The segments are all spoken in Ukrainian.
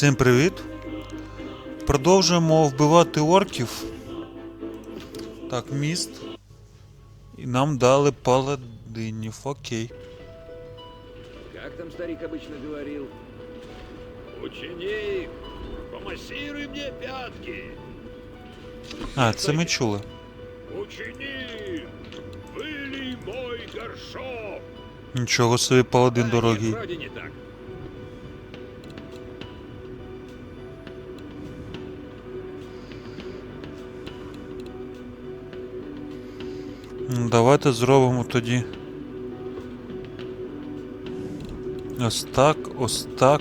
Всім привіт! Продовжуємо вбивати орків. Так, міст. І нам дали паладинів. Окей. Как там старик обычно говорил? Ученик, помассируй мне пятки. А, це ми чули. Ученик, вылей мой горшок. Нічого собі паладин дорогий. вроде не так. Давайте зробимо тоді. Ось так, ось так.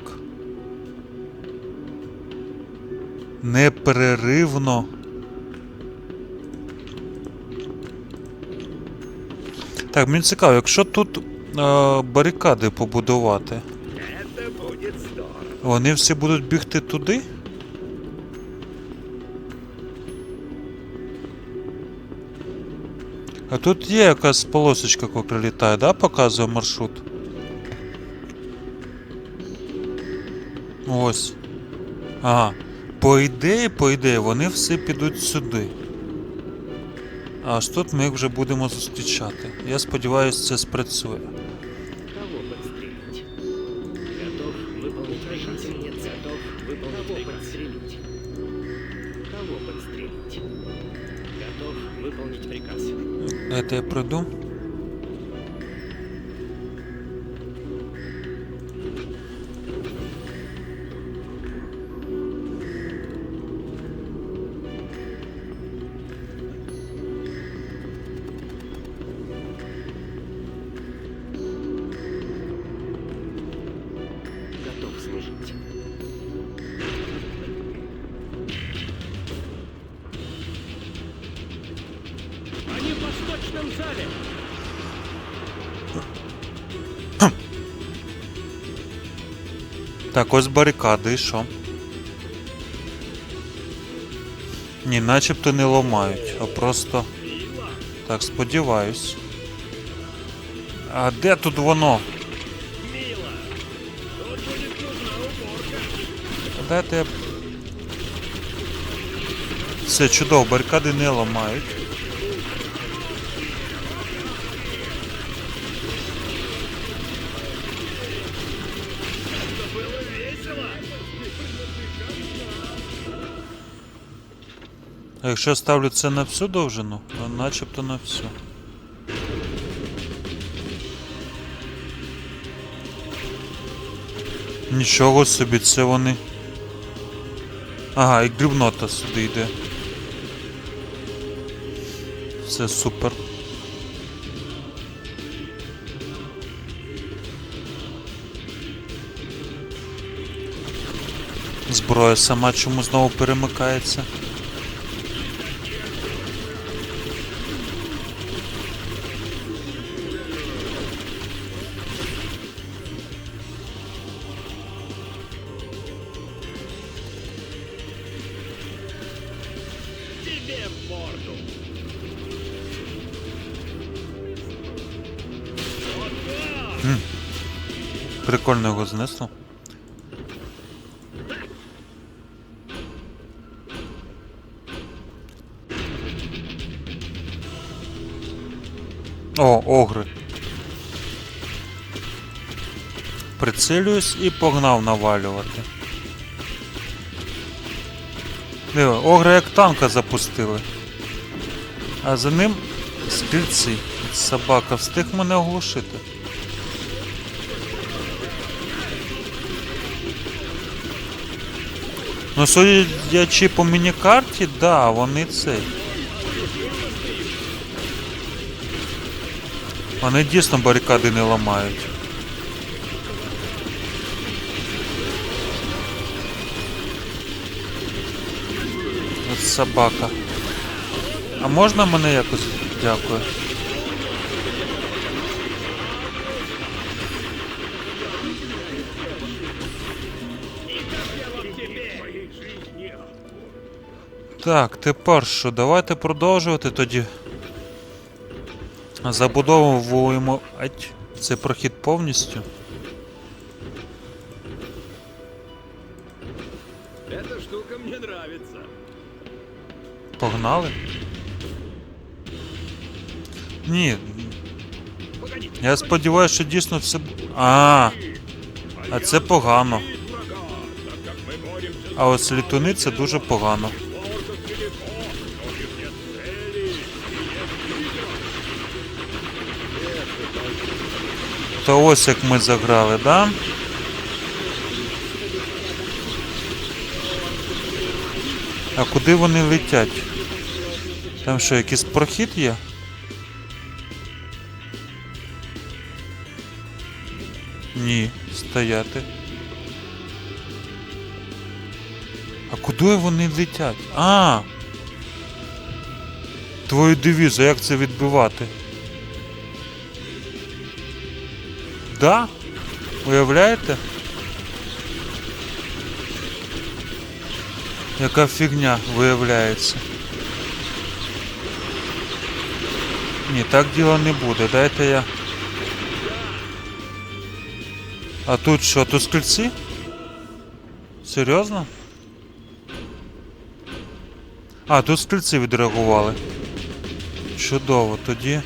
Непреривно. Так, мені цікаво, якщо тут е, барикади побудувати, вони всі будуть бігти туди? А тут є якась полосочка, яка прилітає, да? Показує маршрут. Ось. Ага. По ідеї, по ідеї, вони всі підуть сюди. Аж тут ми їх вже будемо зустрічати. Я сподіваюся, це спрацює. Дайте я пройду. Так, ось барикади, і що? Ні, начебто не ламають, а просто. Так, сподіваюсь. А де тут воно? Дайте. я- Все чудово, барикади не ламають. А якщо я ставлю це на всю довжину, то начебто на всю. Нічого собі, це вони. Ага, і грибнота сюди йде. Це супер. Зброя сама чому знову перемикається. О, огри. Прицілююсь і погнав навалювати. Диви, огри як танка запустили. А за ним стрільці. Собака встиг мене оглушити. Ну, судячи по міні-карті, да, вони цей. Вони дійсно барикади не ламають. От собака. А можна мене якось? Дякую. Так, тепер що? Давайте продовжувати тоді. Забудовуємо ать, цей прохід повністю. нравится. Погнали? Ні. Я сподіваюся, що дійсно це. А, а це погано. А ось літуни це дуже погано. То ось як ми заграли, да? А куди вони летять? Там що, якийсь прохід є? Ні, стояти. А куди вони летять? А! Твою девізу, як це відбивати? Да? Уявляєте? Яка фігня виявляється. Ні, так діло не буде. Дайте я. А тут що, тут скільці? Серйозно? А, тут скільці відреагували. Чудово, тоді.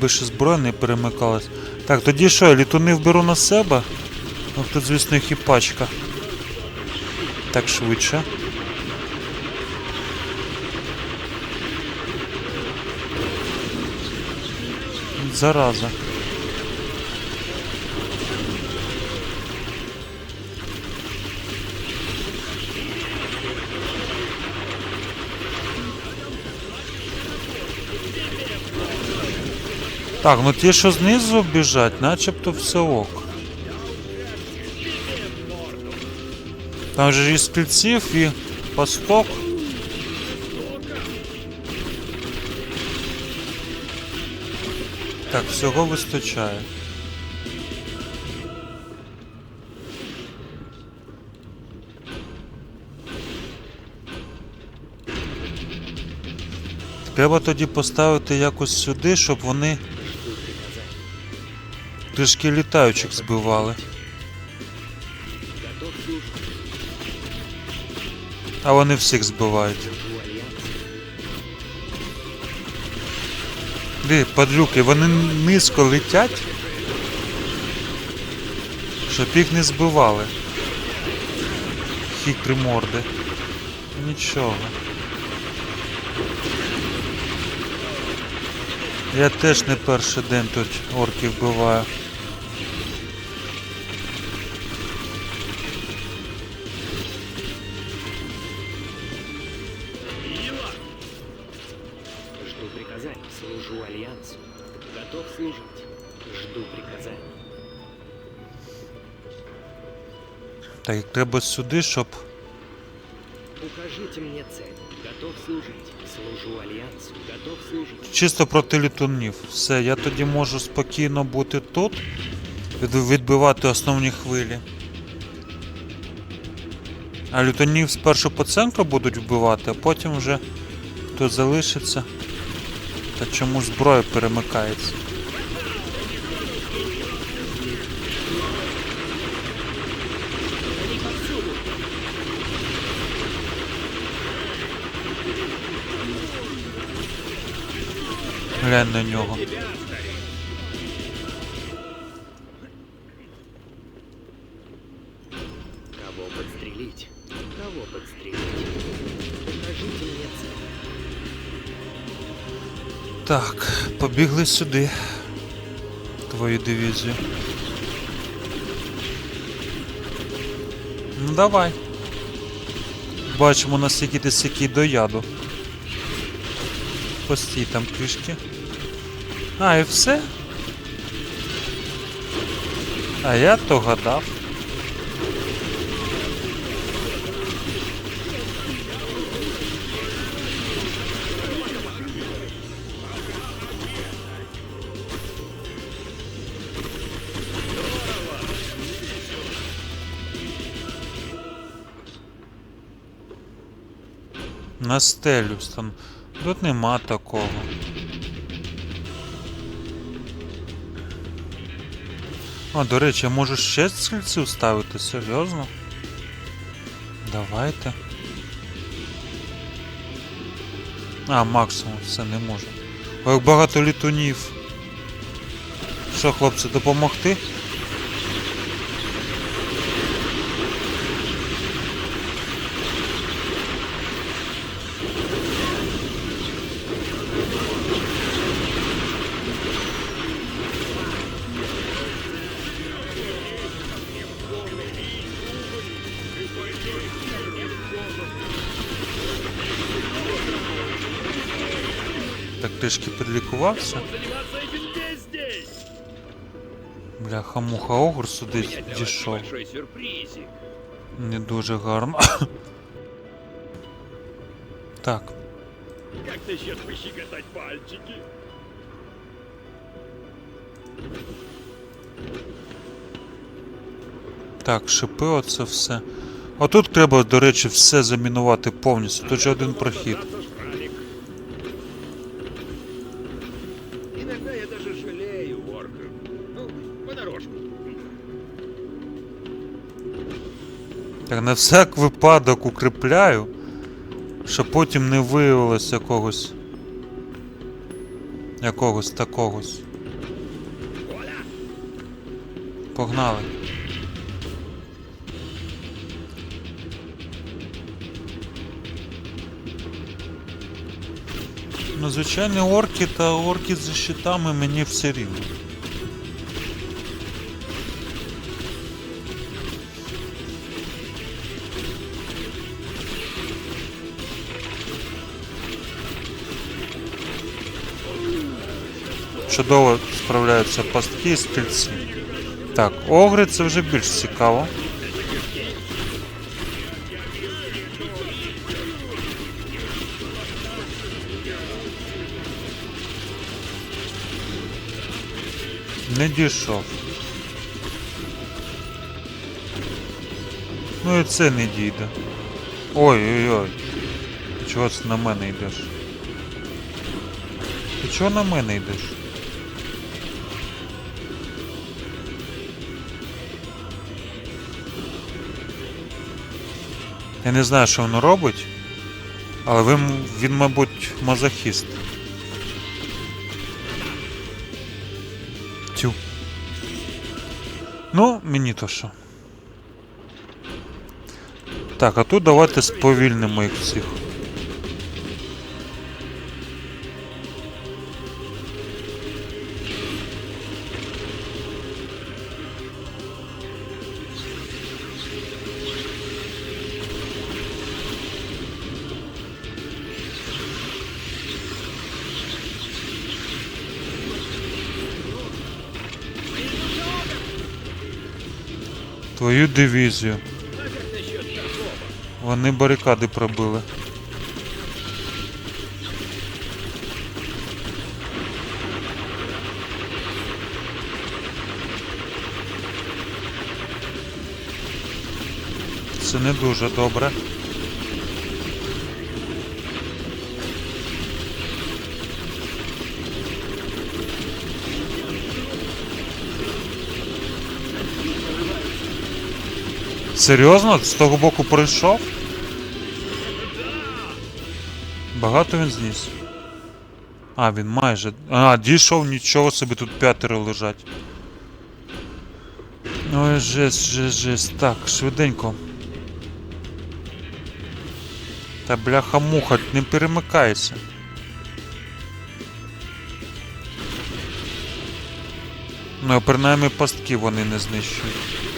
Якби ще не перемикалась. Так, тоді що, я літуни вберу на себе? Ну тут, звісно, їх і пачка. Так швидше. Зараза. Так, ну ті, що знизу біжать, начебто все ок. Там же і стрільців, і пасток. Так, всього вистачає. Треба тоді поставити якось сюди, щоб вони трішки літаючих збивали. А вони всіх збивають. Ди, падлюки, вони низько летять, щоб їх не збивали. Хитрі морди. Нічого. Я теж не перший день тут орків вбиваю. Треба сюди, щоб. Укажите мне цель. Готов служить. Служу Альянсу. Готов служить. Чисто проти літунів. Все, я тоді можу спокійно бути тут, відбивати основні хвилі. А лютонів спершу по центру будуть вбивати, а потім вже тут залишиться. Та чому зброя перемикається? Глянь на нього. Кого подстрелить? Кого подстрелить? Укажите мне цель. Так, побігли сюди. Твою дивізію. Ну давай. Бачимо наскільки ти сякий до яду. Постій там трішки. А, і все? А я то гадав. На стелю стан. Тут нема такого. А, до речі, я можу ще стрільців ставити, серйозно? Давайте. А, максимум, все не можу. Ой, багато літунів. Що, хлопці, допомогти? Трішки підлікувався. Заниматься этим не! Бляха муха огур сюди дійшов. Не дуже гарно. Так, Как насчет пощекотать пальчики? так, шипи, оце все. Отут треба, до речі, все замінувати повністю. Тут же один прохід. Так на всяк випадок укріпляю, щоб потім не виявилось якогось. Якогось такогось. Погнали. Ну, звичайні орки та орки зі щитами мені все рівно. Чудово справляються пастки і стрільці. Так, огри це вже більш цікаво. Не дійшов. Ну і це не дійде. Ой-ой-ой. Чого це на мене йдеш? Ти чого на мене йдеш? Я не знаю, що воно робить, але він, він мабуть, мазохіст. Тю. Ну, мені то що. Так, а тут давайте сповільнимо їх всіх. Твою дивізію. Вони барикади пробили. Це не дуже добре. Серйозно? З того боку пройшов? Багато він зніс. А, він майже. А, дійшов нічого собі, тут п'ятеро лежать. Ой, жесть, жесть, жесть. Так, швиденько. Та бляха муха, не перемикайся. Ну, принаймні пастки вони не знищують.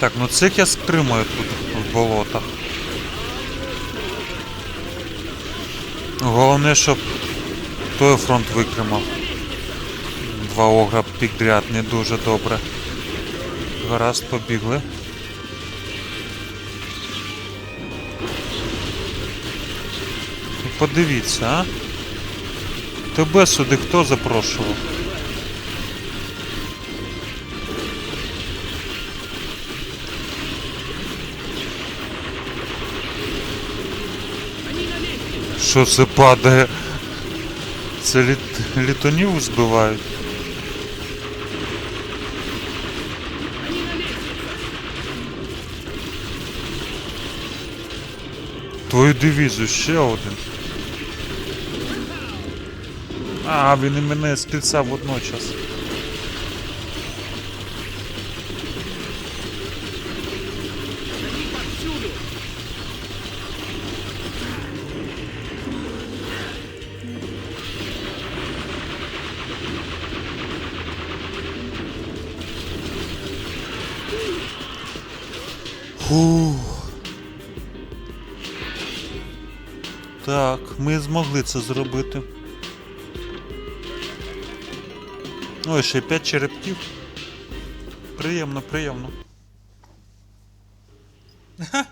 Так, ну цих я стримую тут в болотах. Головне, щоб той фронт викримав. Два огра підряд не дуже добре. Гаразд, побігли. Ну, Подивіться, а? Тебе сюди хто запрошував? Що це падає? Це літ... літонів збивають. Твою дивізію ще один. А, він і мене спільцав водночас. Фух. Так, ми змогли це зробити. Ой, ще 5 черепків. Приємно, приємно. Ха,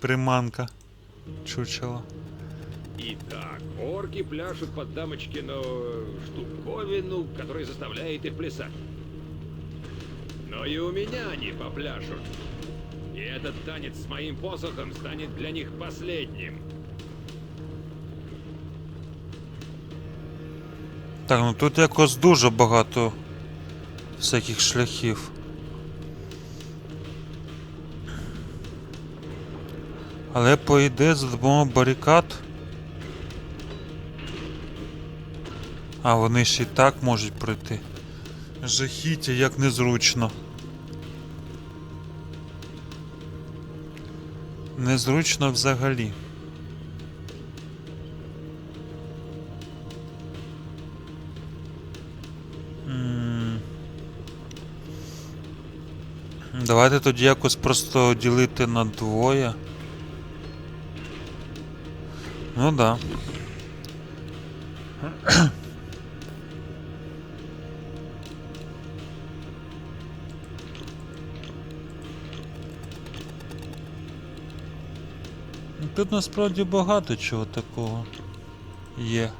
Приманка. Чучело. Итак, орки пляшут под дамочкину штуковину, которая заставляет их плясать. Но и у меня они попляшут. И этот танец с моим посохом станет для них последним. Так, ну тут якось дуже багато всяких шляхів. Але по ідеї за допомогою барикад. А, вони ще й так можуть пройти. Жахіття, як незручно. Незручно взагалі. Давайте тоді якось просто ділити на двоє. Ну да. Тут насправді багато чого такого є.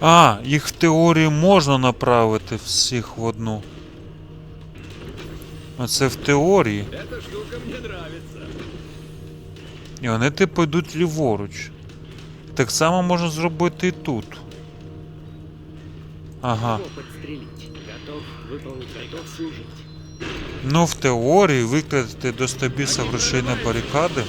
А, їх в теорії можна направити всіх в одну. Оце в теорії. Эта штука мне нравится. І вони типу йдуть ліворуч. Так само можна зробити і тут. Ага. Готов выполнить, готов служить. Ну, в теорії викладати до 100 біса грошей на барикади.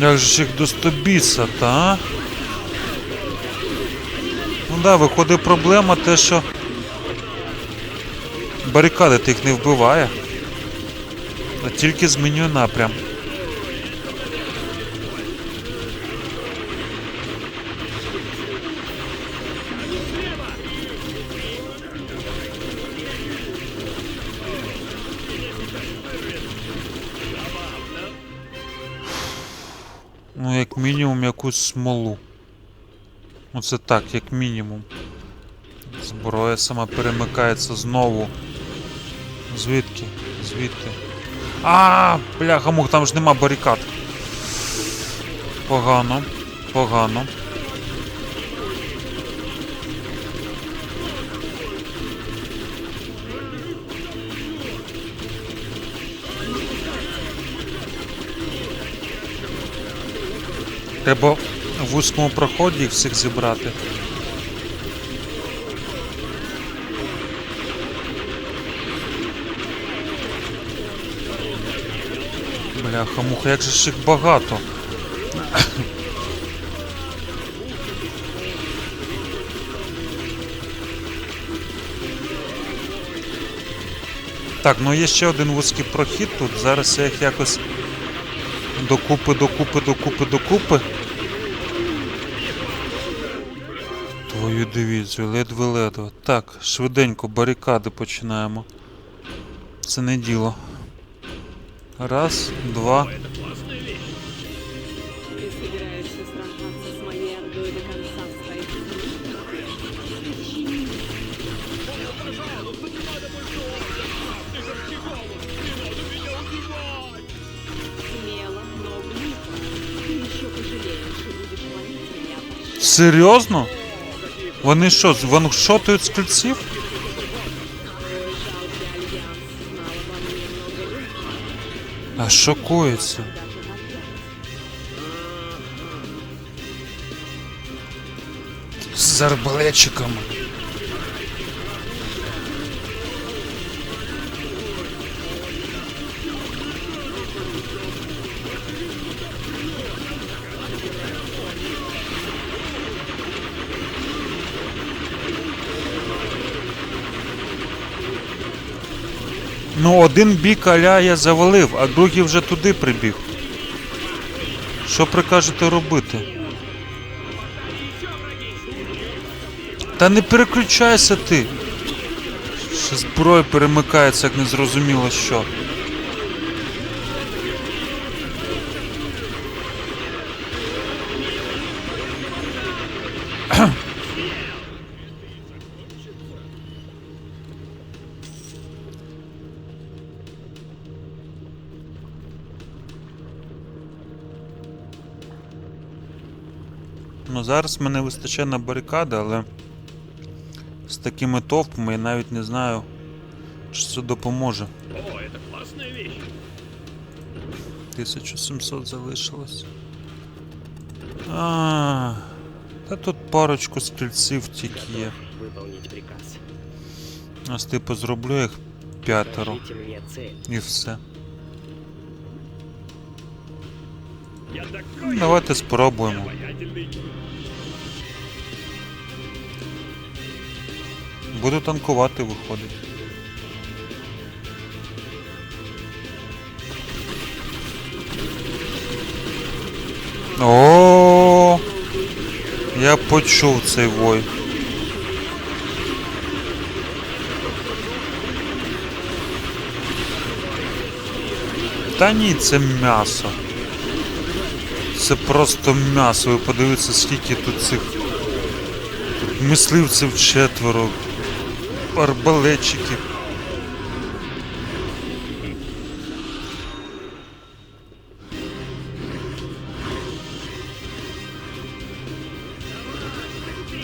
Як же їх до 100 та? а? Ну да, виходить проблема те, що барикади тих не вбиває. А тільки змінює напрям. Якусь смолу. Оце так, як мінімум. Зброя сама перемикається знову. Звідки? Звідки? А, бляха мух, там ж нема барикад. Погано, погано. Треба в вузькому проході їх всіх зібрати. Бляха, муха, як же ж їх багато. Так, ну є ще один вузький прохід тут. Зараз я їх якось докупи, докупи, докупи, докупи. Твою дивізію, ледве-ледве. Так, швиденько барикади починаємо. Це не діло. Раз, два. Серйозно? Вони що, ваншотують з кільців? А шокується. альянс знал Ну, один бік аля я завалив, а другий вже туди прибіг. Що прикажете робити? Та не переключайся ти. Ще зброя перемикається, як незрозуміло що. Зараз мене вистачає на барикади, але з такими товпами я навіть не знаю, чи це допоможе. О, это классная вещь. 1700 залишилось. А, та тут парочку стрільців тільки є. Ось типу зроблю їх п'ятеро і все. Давайте спробуємо. Буду танкувати, виходить. О, я почув цей вой. Та ні, це м'ясо. Це просто м'ясо. Ви подивіться, скільки тут цих тут мисливців четверо, арбалетчиків.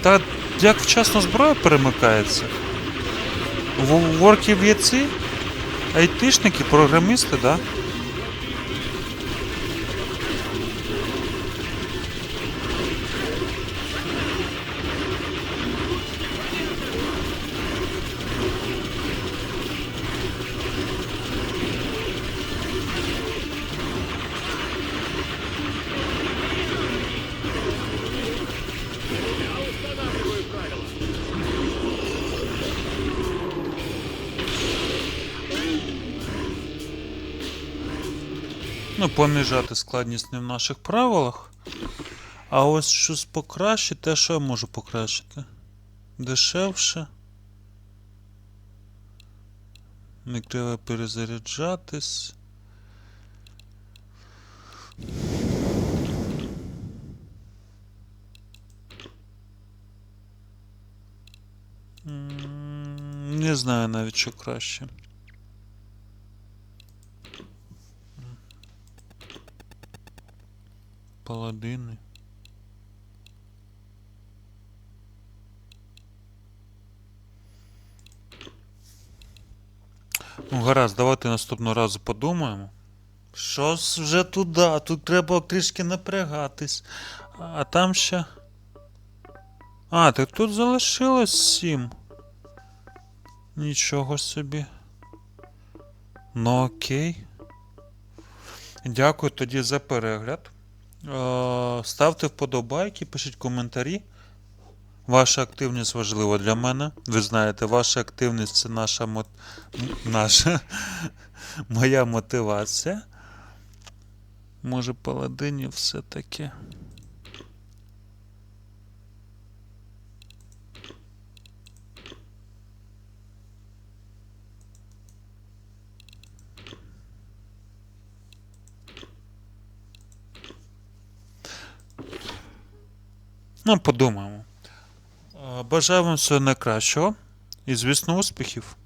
Та як вчасно зброя перемикається? В в є ці? Айтишники, програмісти, да? Понижати складність не в наших правилах. А ось щось покращити, те, що я можу покращити? Дешевше. Не треба перезаряджатись. Не знаю навіть, що краще. Паладини. Ну, гаразд, давайте наступного разу подумаємо. Щось вже туди, тут треба трішки напрягатись. А там ще. А, так тут залишилось сім. Нічого собі. Ну окей. Дякую тоді за перегляд. Е, Ставте вподобайки, пишіть коментарі. Ваша активність важлива для мене. Ви знаєте, ваша активність це наша мот... наша моя мотивація. Може, паладинів все-таки. Ну, подумаємо. Е, Бажаю вам всього найкращого і, звісно, успіхів.